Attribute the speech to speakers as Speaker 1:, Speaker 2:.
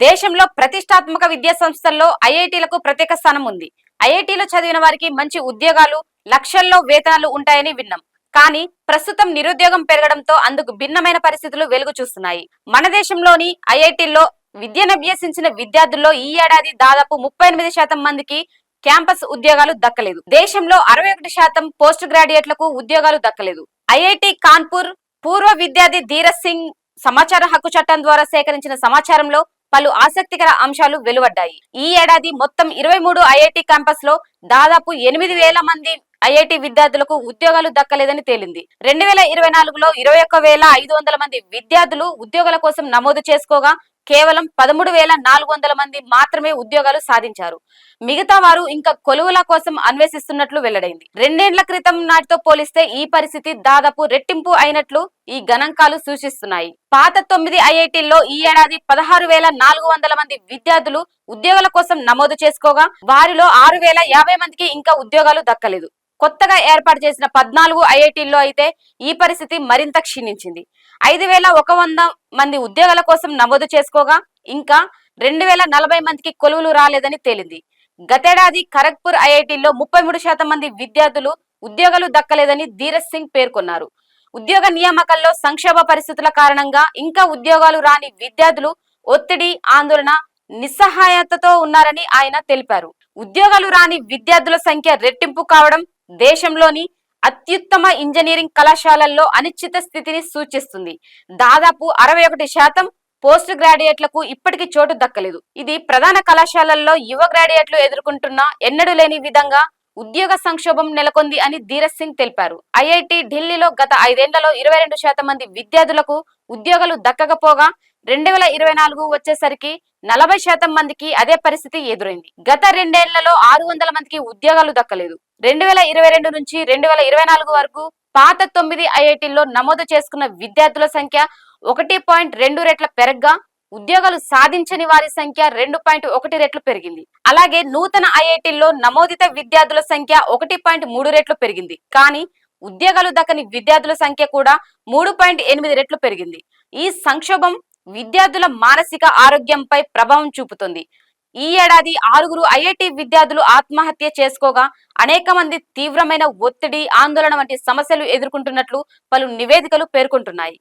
Speaker 1: దేశంలో ప్రతిష్టాత్మక విద్యా సంస్థల్లో ఐఐటీలకు ప్రత్యేక స్థానం ఉంది. ఐఐటీలో చదివిన వారికి మంచి ఉద్యోగాలు లక్షల్లో వేతనాలు ఉంటాయని విన్నాం. కానీ ప్రస్తుతం నిరుద్యోగం పెరగడంతో అందుకు భిన్నమైన పరిస్థితులు వెలుగు చూస్తున్నాయి. మన దేశంలోని ఐఐటీల్లో విద్యను అభ్యసించిన విద్యార్థుల్లో ఈ ఏడాది దాదాపు ముప్పై ఎనిమిది శాతం మందికి క్యాంపస్ ఉద్యోగాలు దక్కలేదు. దేశంలో అరవై ఒకటి శాతం పోస్ట్ గ్రాడ్యుయేట్లకు ఉద్యోగాలు దక్కలేదు. ఐఐటి కాన్పూర్ పూర్వ విద్యార్థి ధీరజ్ సింగ్ సమాచార హక్కు చట్టం ద్వారా సేకరించిన సమాచారంలో పలు ఆసక్తికర అంశాలు వెలువడ్డాయి. ఈ ఏడాది మొత్తం ఇరవై మూడు ఐఐటి క్యాంపస్లో దాదాపు ఎనిమిది వేల మంది ఐఐటి విద్యార్థులకు ఉద్యోగాలు దక్కలేదని తేలింది. రెండు వేల ఇరవై నాలుగులో ఇరవై ఒక్క వేల ఐదు వందల మంది విద్యార్థులు ఉద్యోగాల కోసం నమోదు చేసుకోగా కేవలం పదమూడు వేల నాలుగు వందల మంది మాత్రమే ఉద్యోగాలు సాధించారు. మిగతా వారు ఇంకా కొలువుల కోసం అన్వేషిస్తున్నట్లు వెల్లడైంది. రెండేండ్ల క్రితం నాటితో పోలిస్తే ఈ పరిస్థితి దాదాపు రెట్టింపు అయినట్లు ఈ గణాంకాలు సూచిస్తున్నాయి. పాత తొమ్మిది ఐఐటీల్లో ఈ ఏడాది పదహారు వేల నాలుగు వందల మంది విద్యార్థులు ఉద్యోగాల కోసం నమోదు చేసుకోగా వారిలో ఆరు వేల యాభై మందికి ఇంకా ఉద్యోగాలు దక్కలేదు. కొత్తగా ఏర్పాటు చేసిన పద్నాలుగు ఐఐటీల్లో అయితే ఈ పరిస్థితి మరింత క్షీణించింది. ఐదు వేల ఒక వంద మంది ఉద్యోగాల కోసం నమోదు చేసుకోగా ఇంకా రెండు వేల నలభై మందికి కొలువులు రాలేదని తేలింది. గతేడాది ఖరగ్పూర్ ఐఐటీలో ముప్పై మూడు శాతం మంది విద్యార్థులు ఉద్యోగాలు దక్కలేదని ధీరజ్ సింగ్ పేర్కొన్నారు. ఉద్యోగ నియామకాల్లో సంక్షోభ పరిస్థితుల కారణంగా ఇంకా ఉద్యోగాలు రాని విద్యార్థులు ఒత్తిడి ఆందోళన నిస్సహాయతతో ఉన్నారని ఆయన తెలిపారు. ఉద్యోగాలు రాని విద్యార్థుల సంఖ్య రెట్టింపు కావడం దేశంలోని అత్యుత్తమ ఇంజనీరింగ్ కళాశాలల్లో అనిశ్చిత స్థితిని సూచిస్తుంది. దాదాపు అరవై ఒకటి శాతం పోస్ట్ గ్రాడ్యుయేట్లకు ఇప్పటికీ చోటు దక్కలేదు. ఇది ప్రధాన కళాశాలల్లో యువ గ్రాడ్యుయేట్లు ఎదుర్కొంటున్న ఎన్నడూ లేని విధంగా ఉద్యోగ సంక్షోభం నెలకొంది అని ధీరజ్ సింగ్ తెలిపారు. ఐఐటి ఢిల్లీలో గత ఐదేళ్ళలో ఇరవై రెండు శాతం మంది విద్యార్థులకు ఉద్యోగాలు దక్కకపోగా రెండు వేల ఇరవై నాలుగు వచ్చేసరికి నలభై శాతం మందికి అదే పరిస్థితి ఎదురైంది. గత రెండేళ్ళలో ఆరు వందల మందికి ఉద్యోగాలు దక్కలేదు. రెండు వేల ఇరవై రెండు నుంచి రెండు వేల ఇరవై నాలుగు వరకు పాత తొమ్మిది ఐఐటీల్లో నమోదు చేసుకున్న విద్యార్థుల సంఖ్య ఒకటి పాయింట్ రెండు రెట్ల పెరగ్గా ఉద్యోగాలు సాధించని వారి సంఖ్య రెండు పాయింట్ ఒకటి రెట్లు పెరిగింది. అలాగే నూతన ఐఐటీల్లో నమోదిత విద్యార్థుల సంఖ్య ఒకటి పాయింట్ మూడు రెట్లు పెరిగింది. కానీ ఉద్యోగాలు దక్కని విద్యార్థుల సంఖ్య కూడా మూడు పాయింట్ ఎనిమిది రెట్లు పెరిగింది. ఈ సంక్షోభం విద్యార్థుల మానసిక ఆరోగ్యంపై ప్రభావం చూపుతుంది. ఈ ఏడాది ఆరుగురు ఐఐటి విద్యార్థులు ఆత్మహత్య చేసుకోగా అనేక మంది తీవ్రమైన ఒత్తిడి ఆందోళన వంటి సమస్యలు ఎదుర్కొంటున్నట్లు పలు నివేదికలు పేర్కొంటున్నాయి.